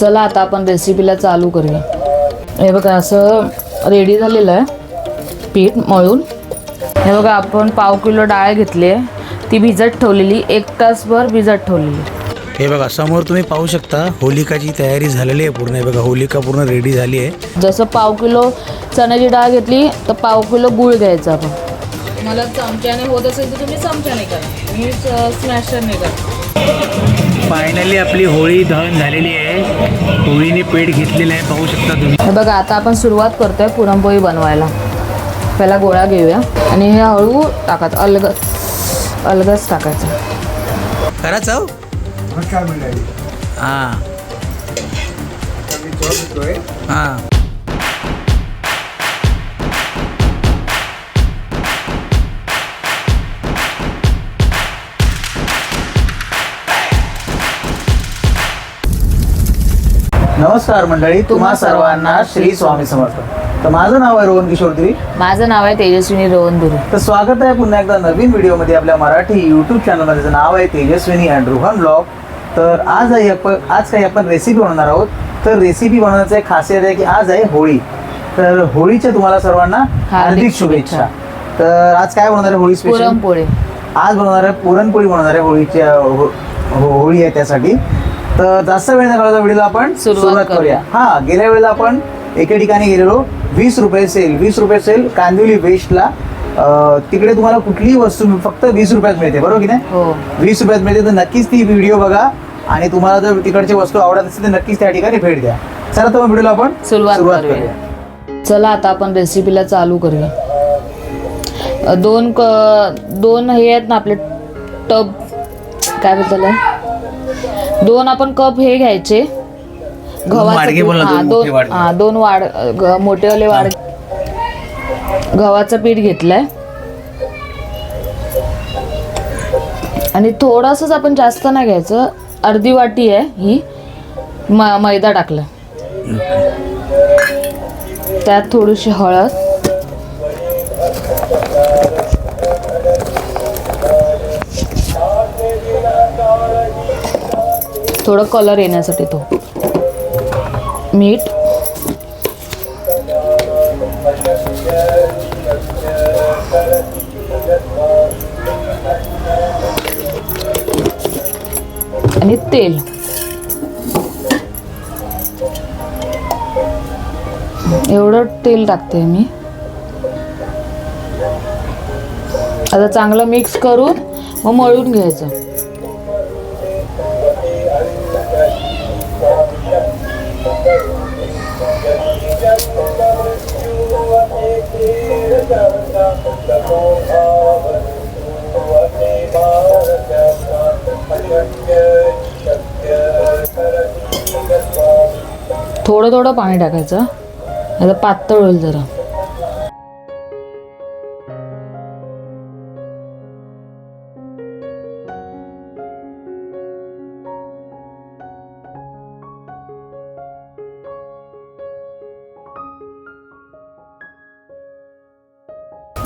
चला आता आपण रेसिपीला चालू करूया. हे बघा असं रेडी झालेलं आहे. पीठ मळून. हे बघा आपण पाव किलो डाळ घेतली आहे. ती भिजत ठेवलेली एक तासभर भिजत ठेवलेली. हे बघा समोर तुम्ही पाहू शकता होलिकाची तयारी झालेली आहे पूर्ण. हे बघा होलिका पूर्ण रेडी झाली आहे. जसं पाव किलो चण्याची डाळ घेतली तर पाव किलो गूळ घ्यायचा आपण. मला चमच्याने होत असेल तर तुम्ही चमच्याने करा. मी स्मॅशरने करा. फायनली आपली होळी दहन झालेली आहे. होळीने पेट घेतलेलं आहे पाहू शकता तुम्ही. हे बघा आता आपण सुरुवात करतोय पुरणपोळी बनवायला. पहिला गोळा घेऊया आणि हे हळू टाकायचं अलग अलगच टाकायचं. करा चाव हां. हां. नमस्कार मंडळी तुम्हा सर्वांना श्री स्वामी समर्थ. तर माझं नाव आहे रोहन किशोर गिरी माझं नाव आहे तेजस्विनी रोहनदुरी तर स्वागत आहे पुन्हा एकदा नवीन व्हिडिओमध्ये आपल्या मराठी यूट्यूब चॅनलमध्ये त्याचं नाव आहे तेजस्विनी अँड रोहन ब्लॉग तर आज आहे आपण आज काही आपण रेसिपी बनवणार आहोत. तर रेसिपी बनवण्याचं एक खासियत आहे की आज आहे होळी. तर होळीच्या तुम्हाला सर्वांना हार्दिक शुभेच्छा. तर आज काय बनवणार आहे होळी स्पेशल पुरणपोळी. आज बनवणार आहे पुरणपोळी बनवणार आहे होळीच्या हो- हो- होळी आहे त्यासाठी. तर जास्त वेळ न घालवता व्हिडिओला आपण सुरुवात करूया. हा गेल्या वेळेला आपण एके ठिकाणी गेलेलो. वीस रुपये सेल वीस रुपये सेल कांदिवली वेस्टला तिकडे तुम्हाला कुठलीही वस्तू फक्त वीस रुपयात मिळते बरोबर की नाही? हो. वीस रुपयात मिळते तर नक्कीच ती व्हिडिओ बघा. आणि तुम्हाला जर तिकडची वस्तू आवडत असेल तर नक्कीच त्या ठिकाणी भेट द्या. चला तर व्हिडिओला आपण सुरुवात करूया. चला आता आपण रेसिपीला चालू करूया. दोन क दोन हे आहेत ना आपले टब काय बोलतात दोन आपण कप हे घ्यायचे. गव्हाचं पीठ. हा, दोन. हा दोन वाड ग- मोठेवाले वाड गव्हाचं पीठ घेतलंय. आणि थोडंसंच आपण जास्त नाही घ्यायचं. अर्धी वाटी आहे ही. म मैदा टाकला. त्यात थोडीशी हळद. थोडं कलर येण्यासाठी तो. मीठ. आणि तेल. एवढं तेल टाकते मी. आता चांगलं मिक्स करून मग मळून घ्यायचं. थोडं थोडं पाणी टाकायचं. आता पातळ होईल जरा.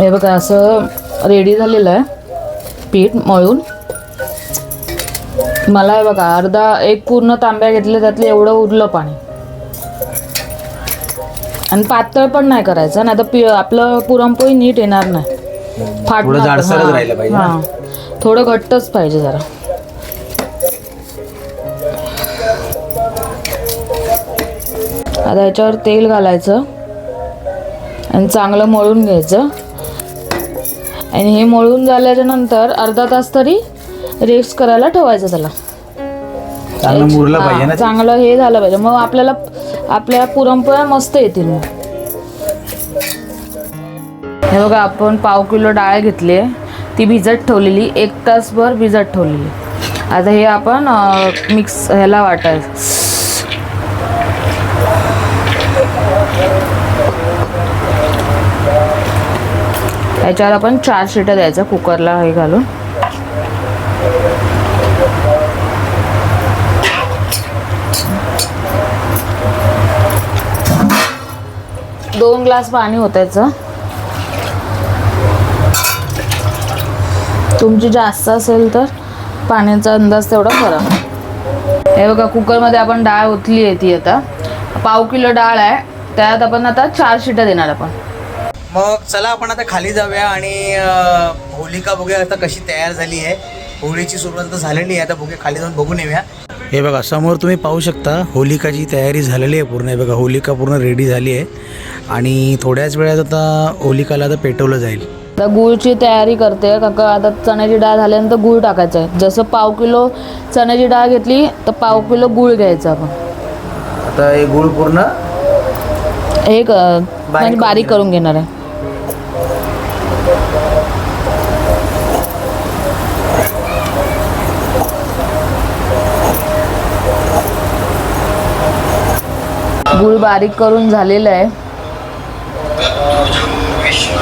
हे बघा असं रेडी झालेलं आहे. पीठ मळून. मला हे बघा अर्धा एक पूर्ण तांब्या घेतले त्यातलं एवढं उरलं पाणी. आणि पातळ पण नाही करायचं नाही तर पि आपलं पुरणपोळी नीट येणार नाही? हां. थोडं घट्टच पाहिजे जरा. आता याच्यावर तेल घालायचं. आणि चांगलं मळून घ्यायचं. आणि हे मळून झाल्याच्यानंतर अर्धा तास तरी रेस्ट करायला ठेवायचं त्याला. चांगलं मुरलं हा, पाहिजे ना ते. चांगलं हे झालं पाहिजे. मग आपल्याला आपल्या पुरणपोळ्या मस्त येतील मग. हे बघा आपण पाव किलो डाळ घेतली आहे. ती भिजत ठेवलेली एक तासभर भिजत ठेवलेली. आता हे आपण मिक्स ह्याला वाटायचं. याच्यावर आपण चार शिट्या द्यायचं कुकरला हे घालून. दोन ग्लास पाणी होतायचं तुमची जास्त असेल तर पाण्याचा अंदाज तेवढा करा. हे बघा कुकरमध्ये आपण डाळ ओतली आहे ती आता. पाव किलो डाळ आहे. त्यात आपण आता चार शिट्या देणार आपण. मग चला आपण आता खाली जाऊया आणि होलिका बघूया आता कशी तयार झाली आहे. होळीची सुरुवात आता झालेली आहे आता बघूया खाली जाऊन बघून येऊया. हे बघा समोर तुम्ही पाहू शकता होलिकाची तयारी झालेली आहे पूर्ण. हे बघा होलिका पूर्ण रेडी झाली आहे. आणि थोड्याच वेळात आता होलिकाला आता पेटवलं जाईल. आता गुळची तयारी करते का आता चण्याची डाळ झाल्यानंतर गुळ टाकायचं आहे. जसं पाव किलो चण्याची डाळ घेतली तर पाव किलो गुळ घ्यायचा आपण. आता हे गुळ पूर्ण हे म्हणजे बारीक घेणार. करून घेणार आहे. गुळ बारीक करून झालेलं आहे.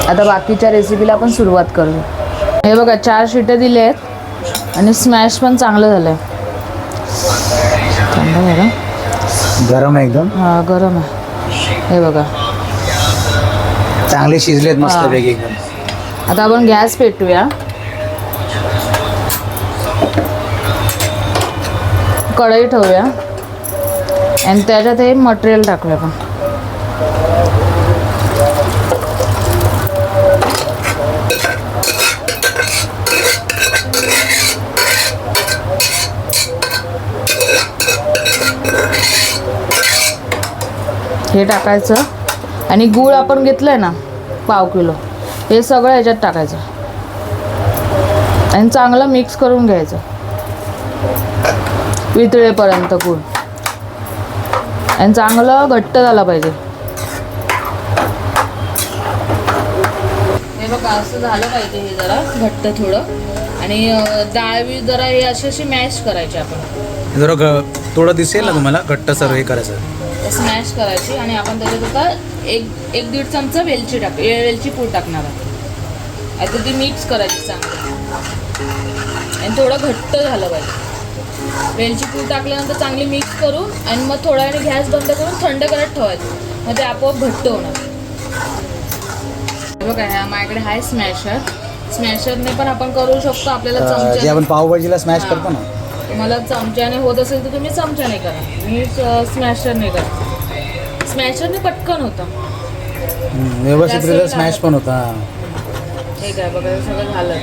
आता बाकीच्या रेसिपीला आपण सुरुवात करूया. हे बघा चार शिट्या दिले आहेत आणि स्मॅश पण चांगलं झालं आहे गरम आहे एकदम. हा गरम आहे. हे बघा. चांगले शिजलेत. मस्तपैकी एकदम. आता आपण गॅस पेटूया. कढई ठेवूया. आणि त्याच्यात हे मटेरियल टाकूया आपण. हे टाकायचं. आणि गूळ आपण घेतलं आहे ना पाव किलो हे सगळं ह्याच्यात टाकायचं. आणि चांगलं मिक्स करून घ्यायचं. वितळेपर्यंत गूळ. आणि चांगलं घट्ट झालं पाहिजे. हे बघा असं झालं पाहिजे हे जरा घट्ट थोडं. आणि अं, डाळ बी जरा हे अशी अशी मॅश करायची आपण. जरा थोडं दिसेल ना तुम्हाला घट्ट सर हे करायचं. स्मॅश करायची आणि आपण त्याच्यात आता एक एक दीड चमचा वेलची टाक वेलची पूड टाकणार आहे. आता ती मिक्स करायची चांगली. आणि थोडं घट्ट झालं पाहिजे. वेलची पूड टाकल्यानंतर चांगली मिक्स करू आणि मग थोड्या वेळाने गॅस बंद करून थंड करत ठेवायचं. मग ते आपोआप घट्ट होणार. बघा ह्या माझ्याकडे आहे स्मॅशर स्मॅशरने पण आपण करू शकतो आपल्याला चमचा आपण पावभाजीला स्मॅश. करतो ना. तुम्हाला चमच्याने होत असेल तर तुम्ही चमच्याने करा. मी स्मॅशरने करा. स्मॅशरने पटकन होतं. व्यवस्थित स्मॅश पण होता. हे काय बघा सगळं झालं.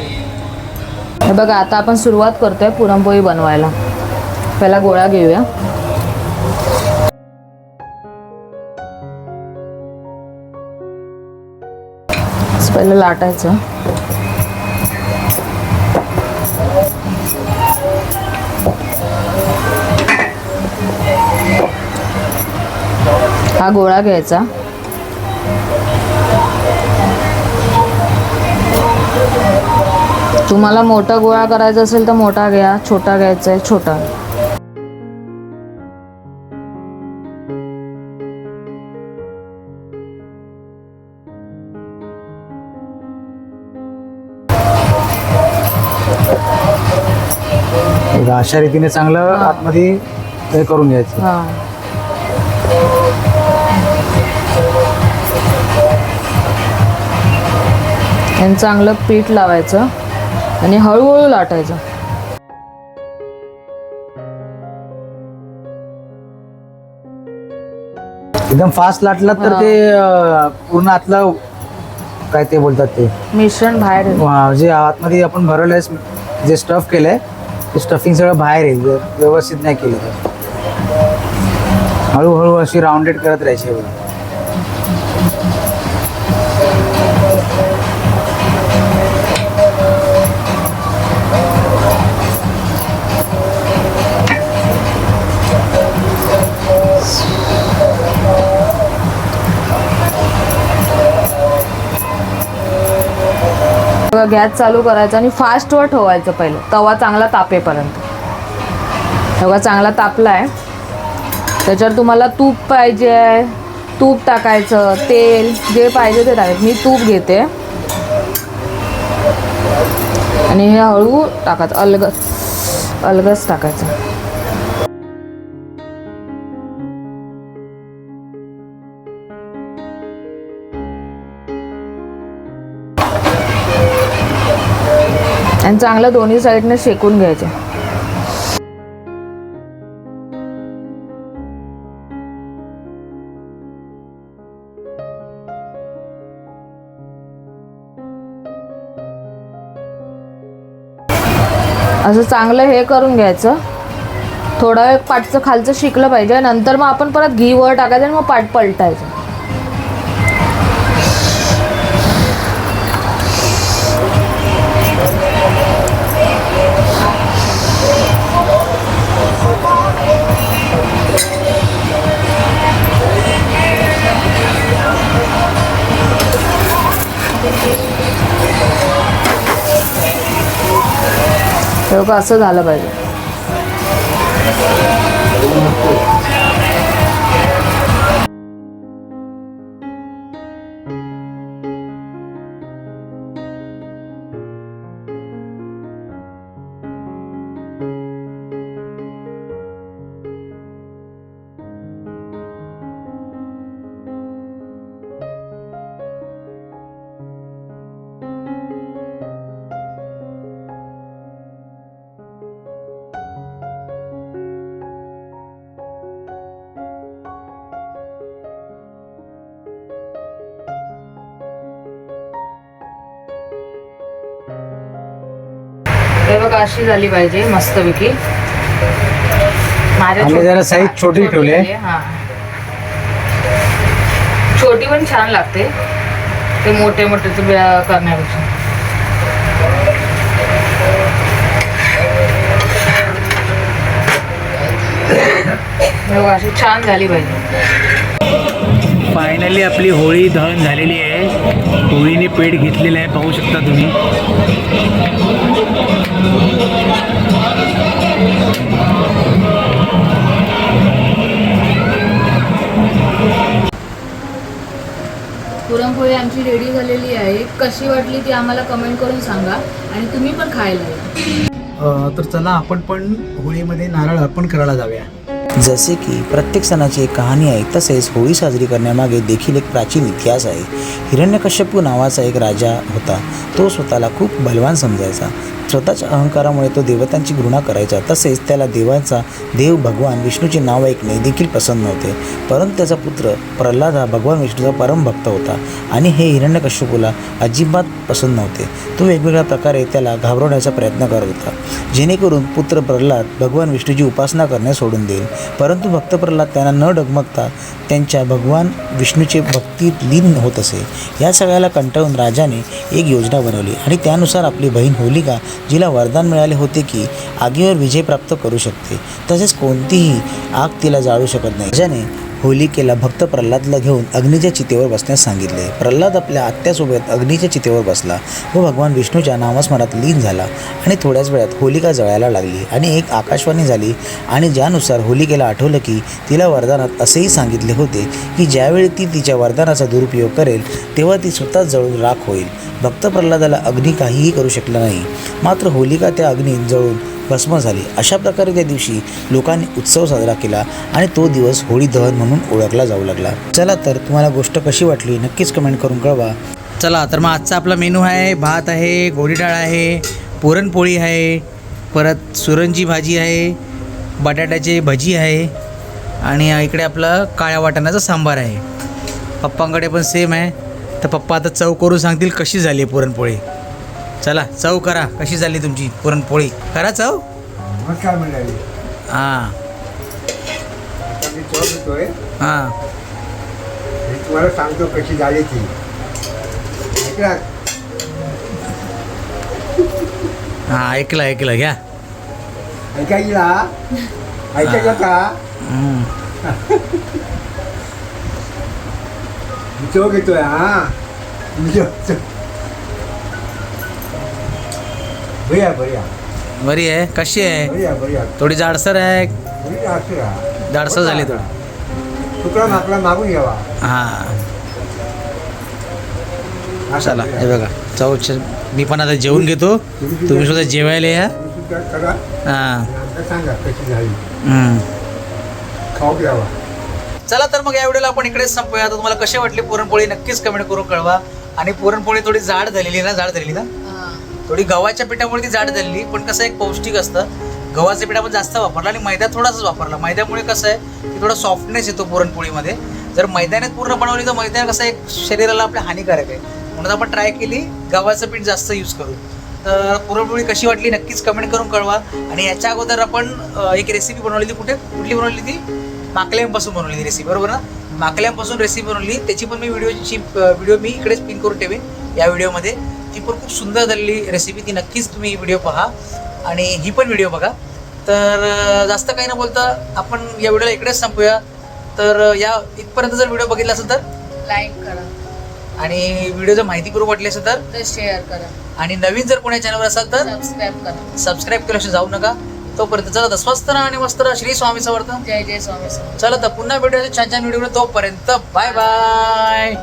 हे बघा आता आपण सुरुवात करतोय पुरणपोळी बनवायला. पहिला गोळा घेऊया. पहिलं लाटायचं. हा गोळा घ्यायचा. तुम्हाला मोठा गोळा करायचा असेल तर मोठा घ्या छोटा घ्यायचा आहे छोटा. अशा रीतीने चांगलं. आतमध्ये हे करून घ्यायचं. हा. आणि चांगलं पीठ लावायचं. आणि हळूहळू लाटायचं एकदम फास्ट लाटला तर. ते अं, पूर्ण आतलं काय ते बोलतात ते मिश्रण बाहेर येतं. वा, जे आतमध्ये आपण भरवलंय जे स्टफ केलंय ते स्टफिंग सगळं बाहेर येईल जर व्यवस्थित नाही केलं तर हळूहळू अशी राऊंडेड करत राहायची बघा. बघा गॅस चालू करायचा आणि फास्टवर ठेवायचं पहिलं. तवा चांगला तापेपर्यंत. तवा चांगला तापला आहे त्याच्यावर तुम्हाला तूप पाहिजे आहे तूप टाकायचं तेल जे पाहिजे ते टाकायचं. मी तूप घेते. आणि हे हळू टाकायचं. अलग अलगच टाकायचं. आणि चांगलं दोन्ही साईडने शेकून घ्यायचे. असं चांगलं हे करून घ्यायचं. थोडं वेळ पाटचं खालचं शिकलं पाहिजे. नंतर मग आपण परत घी वर टाकायचं आणि मग पाट पलटायचं. हे असं झालं पाहिजे. बघा अशी झाली पाहिजे मस्तपैकी. माझ्या आम्ही छोटी- जरा size छोटी ठेवली आहे. हा. छोटी पण छान लागते ते मोठे मोठे तुम्ही करण्यापेक्षा. हे बघा, अशी छान झाली पाहिजे. फायनली आपली होळी दहन झालेली आहे. होळीने पेट घेतलेलं आहे पाहू शकता तुम्ही. पुरणपोळी आमची रेडी झालेली आहे. कशी वाटली ती आम्हाला कमेंट करून सांगा आणि तुम्ही पण खायला या. तर चला आपण पण होळीमध्ये नारळ अर्पण करायला जाऊया. जसे की प्रत्येक सणाची एक कहाणी आहे तसेच होळी साजरी करण्यामागे देखील एक प्राचीन इतिहास आहे. हिरण्यकश्यपू नावाचा एक राजा होता. तो स्वतःला खूप बलवान समजायचा. स्वतःच्या अहंकारामुळे तो देवतांची घृणा करायचा. तसेच त्याला देवांचा देव भगवान विष्णूचे नाव ऐकणे देखील पसंत नव्हते. परंतु त्याचा पुत्र प्रल्हाद हा भगवान विष्णूचा परमभक्त होता आणि हे हिरण्यकश्यपूला अजिबात पसंत नव्हते. तो वेगवेगळ्या प्रकारे त्याला घाबरवण्याचा प्रयत्न करत होता जेणेकरून पुत्र प्रल्हाद भगवान विष्णूची उपासना करणे सोडून देईल. परंतु भक्त प्रल्हाद त्यांना न डगमगता त्यांच्या भगवान विष्णूचे भक्तीत लीन होत असे. या सगळ्याला कंटाळून राजाने एक योजना बनवली आणि त्यानुसार आपली बहीण होलिका जिला वरदान मिळाले होते की आगीवर विजय प्राप्त करू शकते. तसेच कोणतीही आग तिला जाळू शकत नाही. ज्याने होलिकेला भक्त प्रल्हादला घेऊन अग्नीच्या चितेवर बसण्यास सांगितले. प्रल्हाद आपल्या आत्यासोबत अग्नीच्या चितेवर बसला व भगवान विष्णूच्या नामस्मरात लीन झाला आणि थोड्याच वेळात होलिका जळायला लागली आणि एक आकाशवाणी झाली आणि ज्यानुसार होलिकेला आठवलं की तिला वरदानात असेही सांगितले होते की ज्यावेळी ती तिच्या वरदानाचा दुरुपयोग करेल तेव्हा ती स्वतः जळून राख होईल. भक्त प्रल्हादाला अग्नी काहीही करू शकला नाही. मात्र होलिका त्या अग्नीत जळून भस्म झाली. अशा प्रकारे त्या दिवशी लोकांनी उत्सव साजरा केला आणि तो दिवस होळी दहन म्हणून ओळखला जाऊ लागला. चला तर तुम्हाला गोष्ट कशी वाटली नक्कीच कमेंट करून कळवा. चला तर मग आजचा आपला मेनू आहे भात आहे गोडी डाळ आहे पुरणपोळी आहे परत सुरंजी भाजी आहे बटाट्याची भजी आहे आणि इकडे आपलं काळ्या वाटाण्याचा सांबार आहे. पप्पांकडे पण सेम आहे. तर पप्पा आता चव करून सांगतील कशी झाली आहे पुरणपोळी. चला चव करा. कशी झाली तुमची पुरणपोळी? करा चव. मग काय म्हणाली? हां. आता मी चव घेतोय हां. मी तुम्हाला सांगतो कशी झाली ती. ऐकला? हां ऐकलं ऐकलं. घ्या. ऐकायला? ऐकायला का? हम्म. मी चव घेतोय हा. मी चव- चव. बढिया बढिया। बरी आहे? कशी आहे? बढिया बढिया। थोडी जाडसर आहे? जाडसर झाली थोडी. तुकडा मागून घ्यावा. हां. असा चला. हे बघा. चव छ- मी पण आता जेवून घेतो. तुम्ही सुद्धा जेवायला या. तुम्ही सुद्धा करा. हां. नंतर सांगा कशी झाली. हम्म. खाऊ घ्यावा. चला तर मग या व्हिडिओला आपण इकडेच संपूया. आता तुम्हाला कशी वाटली पुरणपोळी नक्कीच कमेंट करून कळवा. आणि पुरणपोळी थोडी जाड झालेली आहे ना? जाड झालेली ना? थोडी गव्हाच्या पिठामुळे ती जाड झाली पण कसं एक पौष्टिक असतं. गव्हाचं पीठ आपण जास्त वापरलं आणि मैदा थोडासाच वापरला. मैद्यामुळे कसं आहे की थोडा सॉफ्टनेस येतो पुरणपोळीमध्ये. जर मैद्यानेच पूर्ण बनवली तर मैदा कसं एक शरीराला आपल्या हानिकारक आहे. म्हणून आपण ट्राय केली गव्हाचं पीठ जास्त यूज करू. तर पुरणपोळी कशी वाटली नक्कीच कमेंट करून कळवा. आणि याच्या अगोदर आपण एक रेसिपी बनवली ती कुठे? कुठली बनवली ती? माकल्यापासून बनवली ती रेसिपी बरोबर ना? माकल्यापासून रेसिपी बनवली. त्याची पण मी व्हिडिओची व्हिडिओ मी इकडेच पिन करून ठेवेन या व्हिडिओमध्ये ती पण खूप सुंदर झालेली रेसिपी ती नक्कीच तुम्ही व्हिडिओ पहा. आणि ही पण व्हिडिओ बघा. तर जास्त काही न बोलता आपण या व्हिडिओला इकडेच संपूया. तर या इथपर्यंत जर व्हिडिओ बघितला असेल तर? लाईक करा. आणि व्हिडिओ जर माहिती करून वाटली असेल तर? शेअर करा. आणि नवीन जर कोणी चॅनलवर असाल तर? सबस्क्राईब करा. सबस्क्राईब केल्याशिवाय जाऊ नका. तोपर्यंत चला तर स्वस्त राहा आणि मस्त राहा. श्री स्वामी समर्थ. जय जय स्वामी. चला तर पुन्हा भेटूया छान छान व्हिडिओ तोपर्यंत बाय बाय